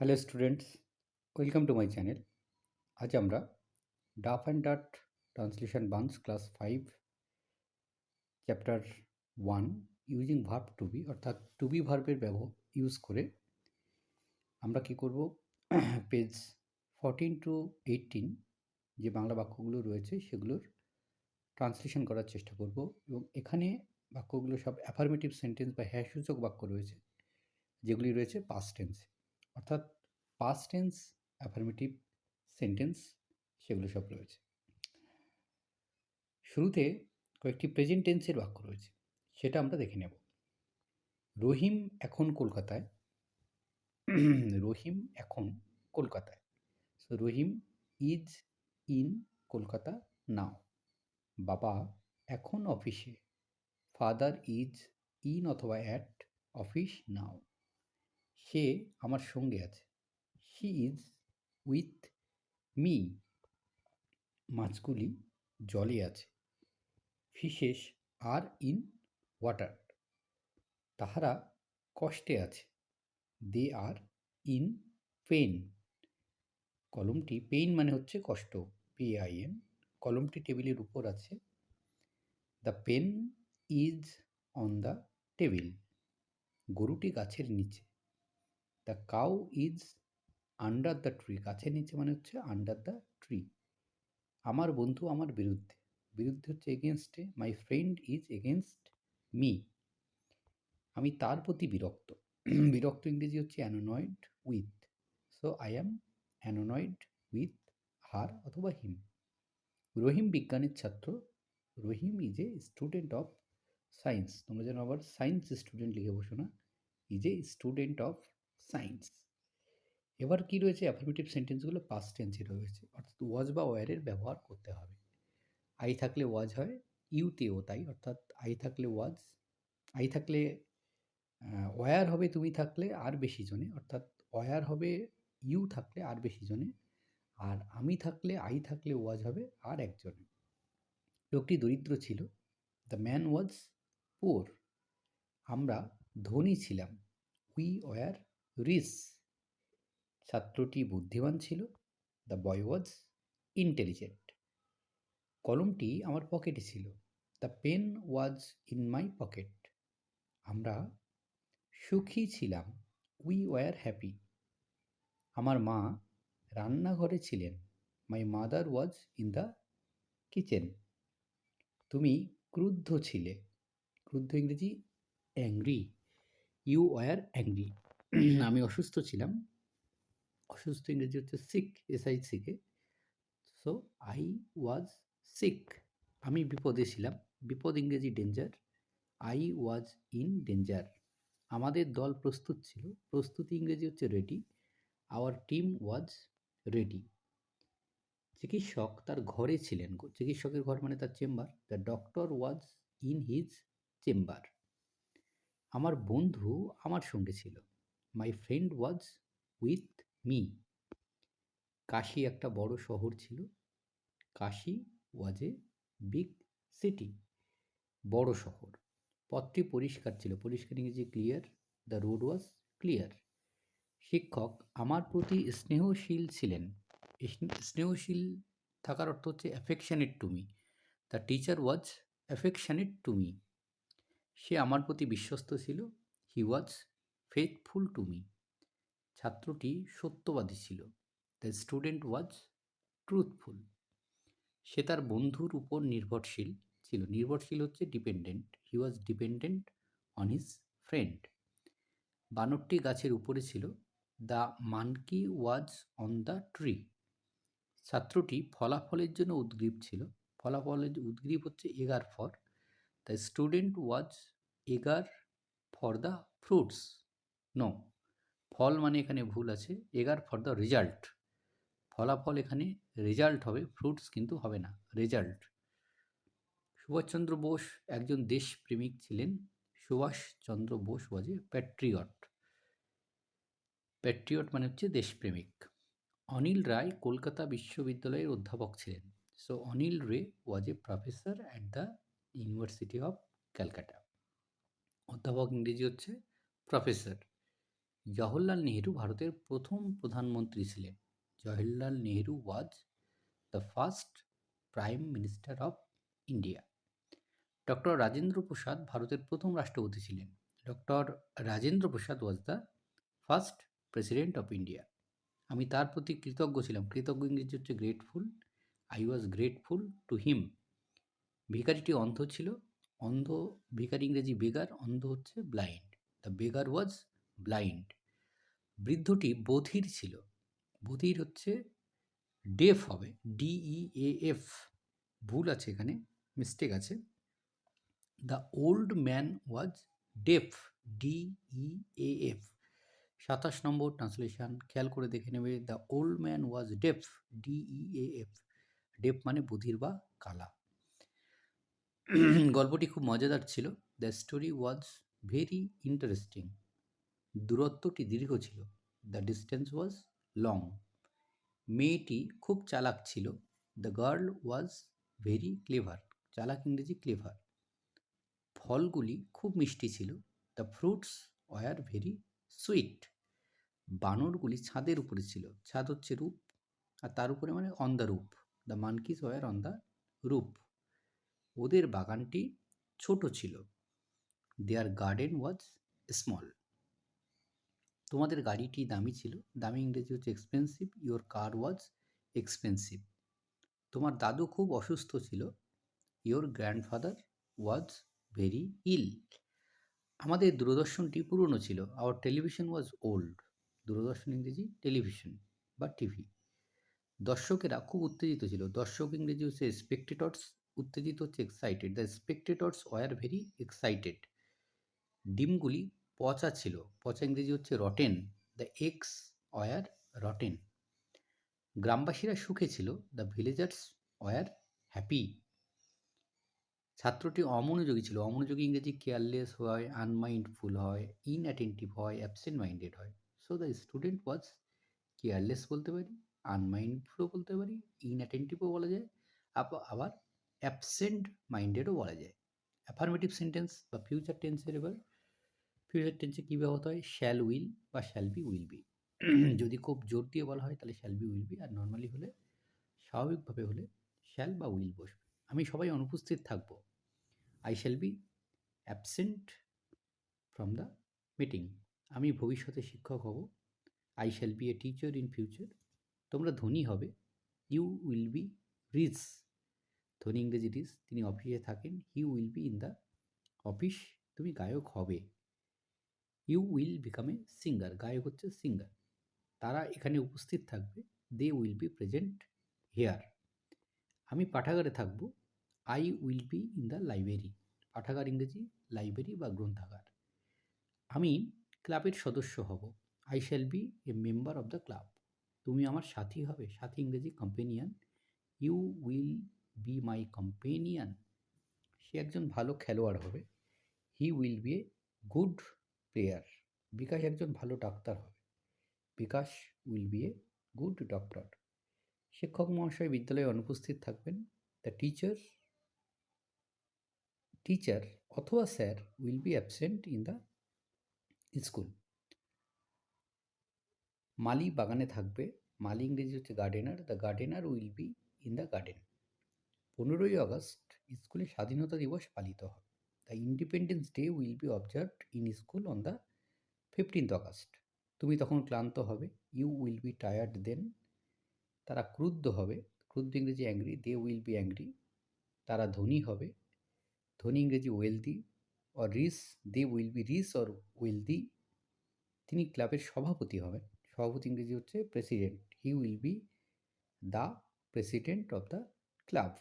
Hello students welcome to my channel আজ আমরা Duff and ডাট translation buns class five, chapter one using verb to be, অর্থাৎ to be ভার্বের ব্যবহার use করে আমরা কি করব? পেজ ফোরটিন টু এইটিন যে বাংলা বাক্যগুলো রয়েছে সেগুলোর ট্রান্সলেশন করার চেষ্টা করব এবং এখানে বাক্যগুলো সব অ্যাফার্মেটিভ সেন্টেন্স বা হ্যাঁ সূচক বাক্য রয়েছে, যেগুলি রয়েছে পাস্ট টেন্সে অর্থাৎ পাস্ট টেন্স অ্যাফার্মেটিভ সেন্টেন্স সেগুলো সব রয়েছে। শুরুতে কয়েকটি প্রেজেন্ট টেন্সের বাক্য রয়েছে, সেটা আমরা দেখে নেব। রহিম এখন কলকাতায়। রহিম এখন কলকাতায়। So Rahim is in Kolkata now বাবা এখন অফিসে ফাদার ইজ ইন অথবা অ্যাট অফিস নাও সে আমার সঙ্গে আছে। শি ইজ উইথ মি মাছগুলি জলে আছে। ফিশেস আর ইন ওয়াটার তাহারা কষ্টে আছে। দে আর ইন পেন কলমটি পেইন মানে হচ্ছে কষ্ট। পি আই এন কলমটি টেবিলের উপর আছে। The pen is on the table গরুটি গাছের নিচে। The cow is under the tree গাছের নিচে মানে হচ্ছে আন্ডার দ্য ট্রি আমার বন্ধু আমার বিরুদ্ধে বিরুদ্ধে হচ্ছে এগেনস্টে my friend is against me আমি তার প্রতি বিরক্ত বিরক্ত ইংরেজি হচ্ছে annoyed with so I am annoyed with her অথবা হিম রহিম বিজ্ঞানের ছাত্র, Rahim is a student of science তোমরা যেন আবার সায়েন্স স্টুডেন্ট লিখে বসো না is a student of science এবার কি রয়েছে? অ্যাফার্মেটিভ সেন্টেন্সগুলো পাস্ট টেন্সে রয়েছে। অর্থাৎ ওয়াজ বা ওয়ারের ব্যবহার করতে হবে। আই থাকলে ওয়াজ হয় ইউতেও তাই। অর্থাৎ আই থাকলে ওয়াজ আই থাকলে ওয়ার হবে তুমি থাকলে আর বেশি জনে। অর্থাৎ ওয়ার হবে ইউ থাকলে আর বেশি জনে। আর আমি থাকলে আই থাকলে ওয়াজ হবে আর একজনে। লোকটি দরিদ্র ছিল। দ্য ম্যান ওয়াজ পোর আমরা ধনী ছিলাম। উই ওয়ার রিস। ছাত্রটি বুদ্ধিমান ছিল, দ্য বয় ওয়াজ ইন্টেলিজেন্ট। কলমটি আমার পকেটে ছিল, the pen was in my pocket. আমরা সুখী ছিলাম, উই ওয়ার হ্যাপি। আমার মা রান্নাঘরে ছিলেন, my mother was in the kitchen. তুমি ক্রুদ্ধ ছিলে, ক্রুদ্ধ ইংরেজি, অ্যাংরি, ইউ ওয়ার অ্যাংরি। আমি অসুস্থ ছিলাম। অসুস্থ ইংরেজি হচ্ছে sick S I C K so I was sick আমি বিপদে ছিলাম। বিপদ ইংরেজি danger I was in danger আমাদের দল প্রস্তুত ছিল। প্রস্তুতি ইংরেজি হচ্ছে ready our team was ready চিকিৎসক তার ঘরে ছিলেন চিকিৎসকের ঘর মানে তার chamber the doctor was in his chamber আমার বন্ধু আমার সঙ্গে ছিল। My friend was with me Kashi একটা বড় শহর ছিল। কাশি ওয়াজ এ বিগ সিটি বড় শহর। পথটি পরিষ্কার ছিল। পরিষ্কার ইংরেজি clear the road was clear শিক্ষক, আমার প্রতি স্নেহশীল ছিলেন। স্নেহশীল থাকার অর্থ হচ্ছে affectionate to me the teacher was affectionate to me সে আমার প্রতি বিশ্বস্ত ছিল। He was faithful to me ছাত্রটি সত্যবাদী ছিল। দ্য স্টুডেন্ট ওয়াজ ট্রুথফুল সে তার বন্ধুর উপর নির্ভরশীল ছিল। নির্ভরশীল হচ্ছে dependent he was dependent on his friend বানরটি গাছের উপরে ছিল। The monkey was on the tree ছাত্রটি ফলাফলের জন্য উদ্গ্রীব ছিল। ফলাফলের উদ্গ্রীব হচ্ছে এগার for. The student was eager for the fruits no ফল মানে এখানে ভুল আছে। এগার ফর দ্য রেজাল্ট ফলাফল এখানে রেজাল্ট হবে ফ্রুটস কিন্তু হবে না রেজাল্ট সুভাষচন্দ্র বোস একজন দেশপ্রেমিক ছিলেন, Subhas Chandra Bose was a patriot patriot মানে হচ্ছে দেশপ্রেমিক। অনিল রায় কলকাতা বিশ্ববিদ্যালয়ের অধ্যাপক ছিলেন। So Anil Ray was a professor at the university of Calcutta অধ্যাপক ইংরেজি হচ্ছে প্রফেসর জওহরলাল নেহেরু ভারতের প্রথম প্রধানমন্ত্রী ছিলেন। Jawaharlal Nehru was the first prime minister of India doctor Rajendra Prasad ভারতের প্রথম রাষ্ট্রপতি ছিলেন। Doctor Rajendra Prasad was the first president of India আমি তার প্রতি কৃতজ্ঞ ছিলাম। কৃতজ্ঞ ইংরেজি হচ্ছে grateful I was grateful to him ভিকারিটি অন্ধ ছিল। অন্ধ ভিকারি ইংরেজি বেগার অন্ধ হচ্ছে blind the beggar was blind. বৃদ্ধটি বধির ছিল। বধির হচ্ছে ডেফ হবে ডিই এ এফ ভুল আছে এখানে মিস্টেক আছে। The old man was deaf D E A F সাতাশ নম্বর ট্রান্সলেশন খেয়াল করে দেখে নেবে the old man was deaf D E A F deaf মানে বধির বা কালা। গল্পটি খুব মজাদার ছিল। The story was very interesting দূরত্বটি দীর্ঘ ছিল। দ্য ডিস্টেন্স ওয়াজ লং মেয়েটি খুব চালাক ছিল। The girl was very clever চালাক ইংরেজি ক্লেভার ফলগুলি খুব মিষ্টি ছিল। The fruits were very sweet বানরগুলি ছাদের উপরে ছিল। ছাদ হচ্ছে রূপ। আর তার উপরে মানে on the roof the monkeys were on the roof ওদের বাগানটি ছোট ছিল। দেয়ার গার্ডেন ওয়াজ স্মল তোমাদের গাড়িটি দামি ছিল। দামি ইংরেজি হচ্ছে expensive your car was expensive তোমার দাদু খুব অসুস্থ ছিল। Your grandfather was very ill আমাদের দূরদর্শনটি পুরনো ছিল। আওয়ার টেলিভিশন ওয়াজ ওল্ড দূরদর্শন ইংরেজি টেলিভিশন বা টিভি দর্শকেরা খুব উত্তেজিত ছিল। দর্শক ইংরেজি হচ্ছে স্পেকটেটর্স উত্তেজিত হচ্ছে excited the spectators were very excited ডিমগুলি পচা ছিল। পচা ইংরেজি হচ্ছে rotten the eggs were rotten গ্রামবাসীরা সুখে ছিল দ্য ভিলেজার্স ওয়ার হ্যাপি ছাত্রটি অমনোযোগী ছিল। অমনোযোগী ইংরেজি কেয়ারলেস হয় আনমাইন্ডফুল হয় ইনঅ্যাটেন্টিভ হয় অ্যাবসেন্ট মাইন্ডেড হয়। So the student was careless বলতে পারি আনমাইন্ডফুলও বলতে পারি ইনঅ্যাটেন্টিভও বলা যায় আবার অ্যাবসেন্ট মাইন্ডেডও বলা যায়। অ্যাফার্মেটিভ সেন্টেন্স বা ফিউচার টেন্সের এবার ফিউচার টেন্সে কী ব্যবহৃত হয়? শ্যাল উইল বা শ্যাল বি উইল বি যদি খুব জোর দিয়ে বলা হয় তাহলে শ্যাল বি উইল বি আর নর্মালি হলে স্বাভাবিকভাবে হলে শ্যাল বা উইল বসবে। আমি সবাই অনুপস্থিত থাকব। I shall be absent from the meeting আমি ভবিষ্যতে শিক্ষক হব। I shall be a teacher in future তোমরা ধনী হবে। ইউ উইল বি রিচ ধনী ইংরেজি রিচ তিনি অফিসে থাকেন। He will be in the office তুমি গায়ক হবে। You will become a singer গায়ক হচ্ছে সিঙ্গার তারা এখানে উপস্থিত থাকবে। They will be present here আমি পাঠাগারে থাকব। I will be in the library পাঠাগার ইংরেজি লাইব্রেরি বা গ্রন্থাগার। আমি ক্লাবের সদস্য হব। I shall be a member of the club তুমি আমার সাথী হবে। সাথী ইংরেজি companion you will be my companion সে একজন ভালো খেলোয়াড় হবে। He will be a good player Bikash একজন ভালো ডাক্তার হবে। Bikash will be a good doctor. শিক্ষক মহাশয় বিদ্যালয়ে অনুপস্থিত থাকবেন। দ্য টিচার টিচার অথবা sir will be absent in the school. মালি বাগানে থাকবে। মালি ইংরেজি হচ্ছে gardener the gardener will be in the garden পনেরোই আগস্ট স্কুলে স্বাধীনতা দিবস পালিত হবে। The independence day will be observed in school on the fifteenth August তুমি তখন ক্লান্ত হবে। You will be tired then তারা ক্রুদ্ধ হবে। ক্রুদ্ধ ইংরেজি angry they will be angry তারা ধনী হবে। ধনী ইংরেজি wealthy or rich they will be rich or wealthy তিনি ক্লাবের সভাপতি হবেন। সভাপতি ইংরেজি হচ্ছে president he will be the president of the club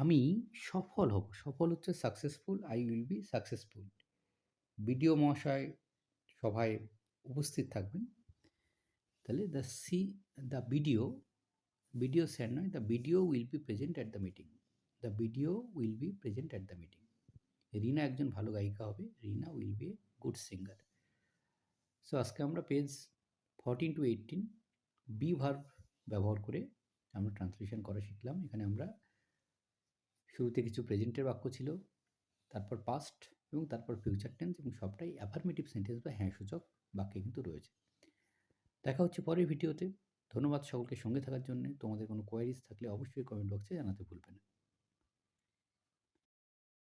আমি সফল হব। সফল হচ্ছে successful I will be successful BDO মহাশয় সভায় উপস্থিত থাকবেন। তাহলে the C the BDO BDO sir নয় the BDO will be present at the meeting the BDO will be present at the meeting Rina একজন ভালো গায়িকা হবে। Rina will be a good singer so আজকে আমরা page fourteen to eighteen be verb ব্যবহার করে আমরা ট্রান্সলেশন করা শিখলাম। এখানে আমরা শুরুতে কিছু প্রেজেন্টের বাক্য ছিল, তারপর পাস্ট এবং তারপর ফিউচার টেন্স এবং সবটাই অ্যাফার্মেটিভ সেন্টেন্স বা হ্যাঁ সূচক বাক্যে কিন্তু রয়েছে। দেখা হচ্ছে পরের ভিডিওতে ধন্যবাদ সকলকে সঙ্গে থাকার জন্য। তোমাদের কোনো কোয়ারিজ থাকলে অবশ্যই কমেন্ট বক্সে জানাতে ভুলবে না।